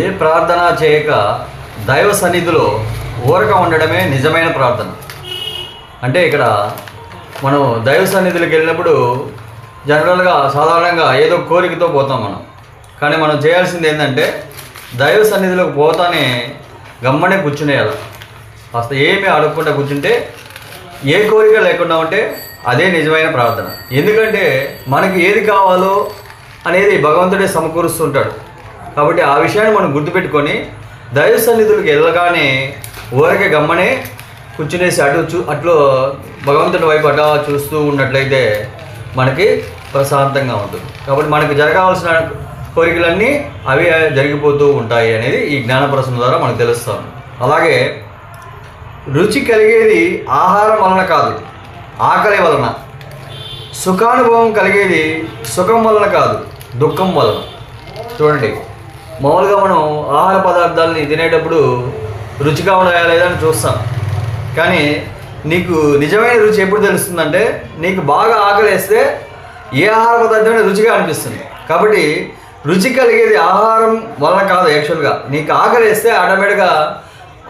ఏ ప్రార్థన చేయక దైవ సన్నిధిలో ఊరక ఉండడమే నిజమైన ప్రార్థన. అంటే ఇక్కడ మనం దైవ సన్నిధిలోకి వెళ్ళినప్పుడు జనరల్గా సాధారణంగా ఏదో కోరికతో పోతాం మనం. కానీ మనం చేయాల్సింది ఏంటంటే దైవ సన్నిధిలోకి పోతానే గమ్మనే కూర్చునేయాలి కాస్త ఏమీ అడగకుండా కూర్చుంటే ఏ కోరిక లేకుండా ఉంటే అదే నిజమైన ప్రార్థన. ఎందుకంటే మనకి ఏది కావాలో అనేది భగవంతుడే సమకూరుస్తుంటాడు. కాబట్టి ఆ విషయాన్ని మనం గుర్తుపెట్టుకొని దైవ సన్నిధులకు వెళ్ళగానే ఊరకే గమ్మనే కూర్చునేసి అటు చూ అట్లు భగవంతుడి వైపు అట చూస్తూ ఉన్నట్లయితే మనకి ప్రశాంతంగా ఉంటుంది. కాబట్టి మనకు జరగాల్సిన కోరికలన్నీ అవి జరిగిపోతూ ఉంటాయి అనేది ఈ జ్ఞాన ప్రశ్న ద్వారా మనకు తెలుస్తాం అలాగే రుచి కలిగేది ఆహారం వలన కాదు ఆకలి వలన. సుఖానుభవం కలిగేది సుఖం వలన కాదు దుఃఖం వలన. చూడండి. మామూలుగా మనం ఆహార పదార్థాలని తినేటప్పుడు రుచిగా ఉన్నాయా లేదా అని చూస్తాం. కానీ నీకు నిజమైన రుచి ఎప్పుడు తెలుస్తుందంటే నీకు బాగా ఆకలేస్తే ఏ ఆహార పదార్థమైనా రుచిగా అనిపిస్తుంది. కాబట్టి రుచి కలిగేది ఆహారం వల్ల కాదు యాక్చువల్గా. నీకు ఆకలేస్తే ఆటోమేటిక్గా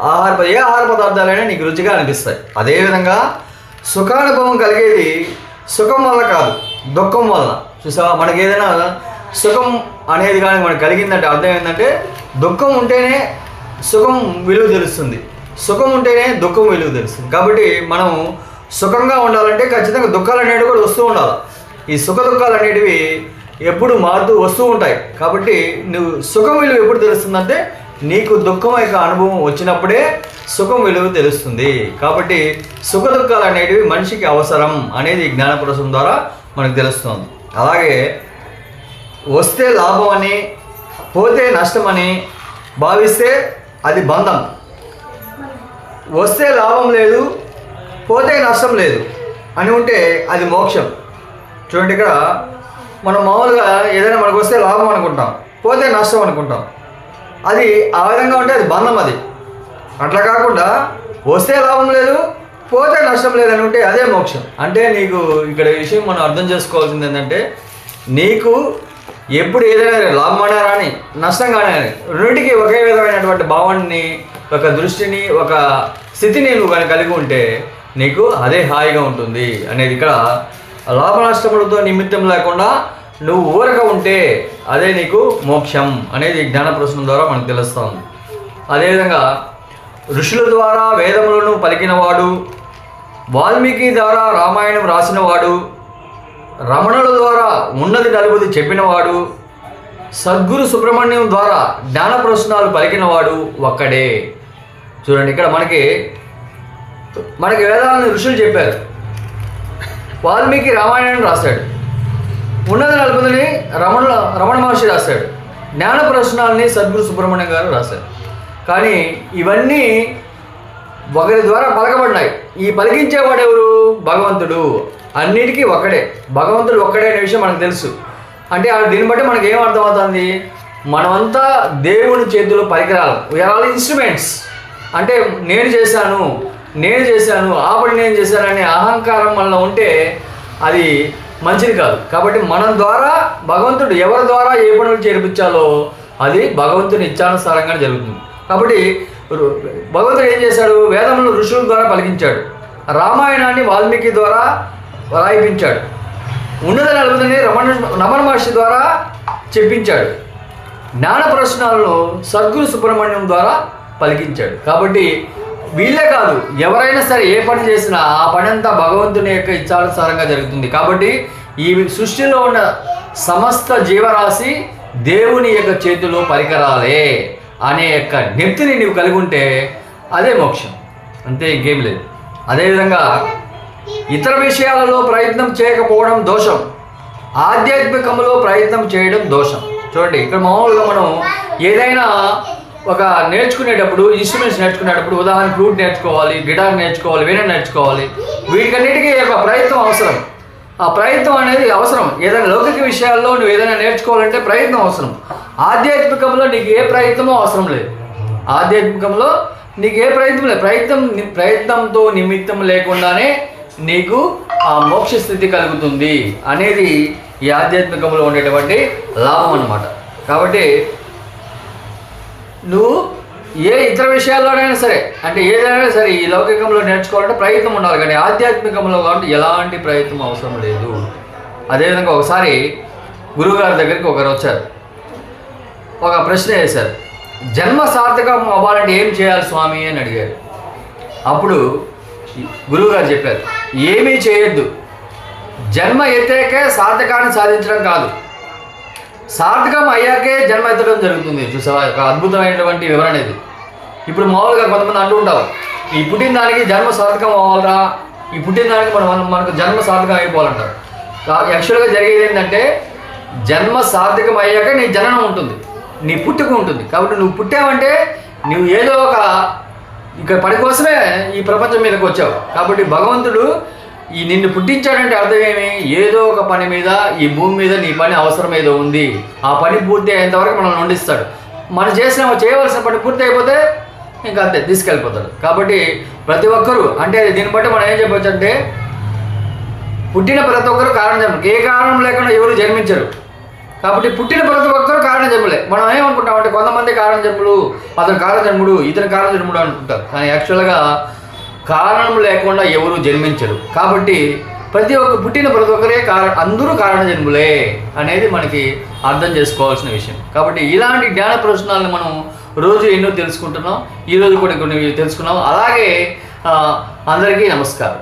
ఆహార ఏ ఆహార పదార్థాలైనా నీకు రుచిగా అనిపిస్తాయి. అదేవిధంగా సుఖానుభవం కలిగేది సుఖం వల్ల కాదు దుఃఖం వల్ల చూసావా? మనకి ఏదైనా సుఖం అనేది కానీ మనకు కలిగిందంటే అర్థం ఏంటంటే దుఃఖం ఉంటేనే సుఖం విలువ తెలుస్తుంది. సుఖం ఉంటేనే దుఃఖం విలువ తెలుస్తుంది. కాబట్టి మనం సుఖంగా ఉండాలంటే ఖచ్చితంగా దుఃఖాలు అనేవి కూడా వస్తూ ఉండాలి. ఈ సుఖ దుఃఖాలు అనేటివి ఎప్పుడు మారుతూ వస్తూ ఉంటాయి. కాబట్టి నువ్వు సుఖం విలువ ఎప్పుడు తెలుస్తుందంటే నీకు దుఃఖం యొక్క అనుభవం వచ్చినప్పుడే సుఖం విలువ తెలుస్తుంది. కాబట్టి సుఖ దుఃఖాలు అనేటివి మనిషికి అవసరం అనేది జ్ఞానప్రసం ద్వారా మనకు తెలుస్తుంది. అలాగే వస్తే లాభం అని పోతే నష్టం అని భావిస్తే అది బంధం. వస్తే లాభం లేదు పోతే నష్టం లేదు అని ఉంటే అది మోక్షం. చూడండి ఇక్కడ మనం మామూలుగా ఏదైనా మనకు వస్తే లాభం అనుకుంటాం పోతే నష్టం అనుకుంటాం. అది ఆ విధంగా ఉంటే అది బంధం అది. అట్లా కాకుండా వస్తే లాభం లేదు పోతే నష్టం లేదని ఉంటే అదే మోక్షం. అంటే నీకు ఇక్కడ విషయం మనం అర్థం చేసుకోవాల్సింది ఏంటంటే నీకు ఎప్పుడు ఏదైనా లాభమైనా రాని నష్టం కానీ రెండింటికి ఒకే విధమైనటువంటి భావాన్ని ఒక దృష్టిని ఒక స్థితిని నువ్వు కానీ కలిగి ఉంటే నీకు అదే హాయిగా ఉంటుంది. అనేది ఇక్కడ లాభ నష్టములతో నిమిత్తం లేకుండా నువ్వు ఊరక ఉంటే అదే నీకు మోక్షం అనేది జ్ఞాన ప్రశ్న ద్వారా మనకు తెలుస్తుంది అదేవిధంగా ఋషుల ద్వారా వేదములను పలికినవాడు వాల్మీకి ద్వారా రామాయణం రాసినవాడు రమణుల ద్వారా ఉన్నది నలుగుది చెప్పినవాడు సద్గురు సుబ్రహ్మణ్యం ద్వారా జ్ఞాన ప్రశ్నాలు పలికినవాడు ఒక్కడే. చూడండి ఇక్కడ మనకి మనకి వేదాలను ఋషులు చెప్పారు. వాల్మీకి రామాయణం రాశాడు. ఉన్నది నలుగుదని రమణ రమణ మహర్షి రాశాడు. జ్ఞాన ప్రశ్నాలని సద్గురు సుబ్రహ్మణ్యం గారు రాశారు. కానీ ఇవన్నీ ఒకరి ద్వారా పలకబడినాయి. ఈ పలికించేవాడు ఎవరు? భగవంతుడు. అన్నిటికీ ఒక్కడే. భగవంతుడు ఒక్కడే అనే విషయం మనకు తెలుసు. అంటే ఆ దీన్ని బట్టి మనకి ఏం అర్థమవుతుంది? మనమంతా దేవుని చేతిలో పరికరాలు. వీఆర్ ఆల్ ఇన్స్ట్రుమెంట్స్ అంటే నేను చేశాను నేను చేశాను ఆ పని నేను చేశాను అనే అహంకారం మనలో ఉంటే అది మంచిది కాదు. కాబట్టి మనం ద్వారా భగవంతుడు ఎవరి ద్వారా ఏ పనులు చేర్పించాలో అది భగవంతుని ఇచ్చానుసారంగా జరుగుతుంది. కాబట్టి భగవంతుడు ఏం చేశాడు? వేదములు ఋషుల ద్వారా పలికించాడు. రామాయణాన్ని వాల్మీకి ద్వారా రాయిపించాడు. ఉన్నత నలుగుదని రమణ రమణ మహర్షి ద్వారా చెప్పించాడు. జ్ఞాన ప్రశ్నలను సద్గురు సుబ్రహ్మణ్యం ద్వారా పలికించాడు. కాబట్టి వీళ్ళే కాదు ఎవరైనా సరే ఏ పని చేసినా ఆ పని అంతా భగవంతుని యొక్క ఇచ్చానుసారంగా జరుగుతుంది. కాబట్టి ఈ సృష్టిలో ఉన్న సమస్త జీవరాశి దేవుని యొక్క చేతిలో పరికరాలే అనే యొక్క నెప్తిని నీవు కలిగి ఉంటే అదే మోక్షం. అంతే ఇంకేం లేదు. అదేవిధంగా ఇతర విషయాలలో ప్రయత్నం చేయకపోవడం దోషం. ఆధ్యాత్మికంలో ప్రయత్నం చేయడం దోషం. చూడండి ఇక్కడ మామూలుగా మనం ఏదైనా ఒక నేర్చుకునేటప్పుడు ఇన్స్ట్రుమెంట్స్ నేర్చుకునేటప్పుడు ఉదాహరణ ఫ్లూట్ నేర్చుకోవాలి గిటార్ నేర్చుకోవాలి వీణ నేర్చుకోవాలి వీటికన్నిటికీ ఒక ప్రయత్నం అవసరం. ఆ ప్రయత్నం అనేది అవసరం. ఏదైనా లౌకిక విషయాల్లో నువ్వు ఏదైనా నేర్చుకోవాలంటే ప్రయత్నం అవసరం. ఆధ్యాత్మికంలో నీకు ఏ ప్రయత్నమో అవసరం లేదు. ఆధ్యాత్మికంలో నీకు ఏ ప్రయత్నం లేదు. ప్రయత్నం ప్రయత్నంతో నిమిత్తం లేకుండానే నీకు ఆ మోక్ష స్థితి కలుగుతుంది అనేది ఈ ఆధ్యాత్మికంలో ఉండేటువంటి లాభం అన్నమాట. కాబట్టి నువ్వు ఏ ఇతర విషయాల్లోనైనా సరే అంటే ఏదైనా సరే ఈ లౌకికంలో నేర్చుకోవాలంటే ప్రయత్నం ఉండాలి. కానీ ఆధ్యాత్మికంలో కాబట్టి ఎలాంటి ప్రయత్నం అవసరం లేదు. అదేవిధంగా ఒకసారి గురువుగారి దగ్గరికి ఒకరు వచ్చారు. ఒక ప్రశ్న వేశారు. జన్మ సార్థకం అవ్వాలంటే ఏం చేయాలి స్వామి అని అడిగారు. అప్పుడు గురువుగారు చెప్పారు. ఏమీ చేయొద్దు. జన్మ ఎత్తాకే సార్థకాన్ని సాధించడం కాదు. సార్థకం అయ్యాకే జన్మ ఎత్తడం జరుగుతుంది. చూసావా? ఒక అద్భుతమైనటువంటి వివరణ ఇది. ఇప్పుడు మామూలుగా కొంతమంది అంటూ ఉంటారు. ఈ పుట్టిన దానికి జన్మ సార్థకం అవ్వాలరా? ఈ పుట్టిన దానికి మనం మనకు జన్మ సార్థకం అయిపోవాలంటారు. యాక్చువల్గా జరిగేది ఏంటంటే జన్మ సార్థకం అయ్యాక నీ జననం ఉంటుంది. నీ పుట్టుకు ఉంటుంది. కాబట్టి నువ్వు పుట్టావంటే నువ్వు ఏదో ఒక ఇక్కడ పని కోసమే ఈ ప్రపంచం మీదకి వచ్చావు. కాబట్టి భగవంతుడు ఈ నిన్ను పుట్టించాడంటే అర్థం ఏమి? ఏదో ఒక పని మీద ఈ భూమి మీద నీ పని అవసరం ఏదో ఉంది. ఆ పని పూర్తి అయ్యేంతవరకు మనల్ని వండిస్తాడు. మనం చేసిన చేయవలసిన పని పూర్తి అయిపోతే ఇంకా అంతే తీసుకెళ్ళిపోతాడు. కాబట్టి ప్రతి ఒక్కరూ అంటే దీన్ని బట్టి మనం ఏం చెప్పొచ్చు అంటే పుట్టిన ప్రతి ఒక్కరు కారణం ఏ కారణం లేకుండా ఎవరు జన్మించరు. కాబట్టి పుట్టిన ప్రతి ఒక్కరు కారణ జన్మలే మనం ఏమనుకుంటాం అంటే కొంతమంది కారణ జన్ములు అతను కారణ జన్ముడు ఇతను కారణ జన్ముడు అనుకుంటారు కానీ యాక్చువల్గా కారణం లేకుండా ఎవరు జన్మించరు. కాబట్టి ప్రతి ఒక్క పుట్టిన ప్రతి ఒక్కరే కారణ అందరూ కారణ జన్ములే అనేది మనకి అర్థం చేసుకోవాల్సిన విషయం. కాబట్టి ఇలాంటి జ్ఞాన ప్రశ్నల్ని మనం రోజు ఎన్నో తెలుసుకుంటున్నాం. ఈ రోజు కూడా కొన్ని తెలుసుకున్నాం. అలాగే అందరికీ నమస్కారం.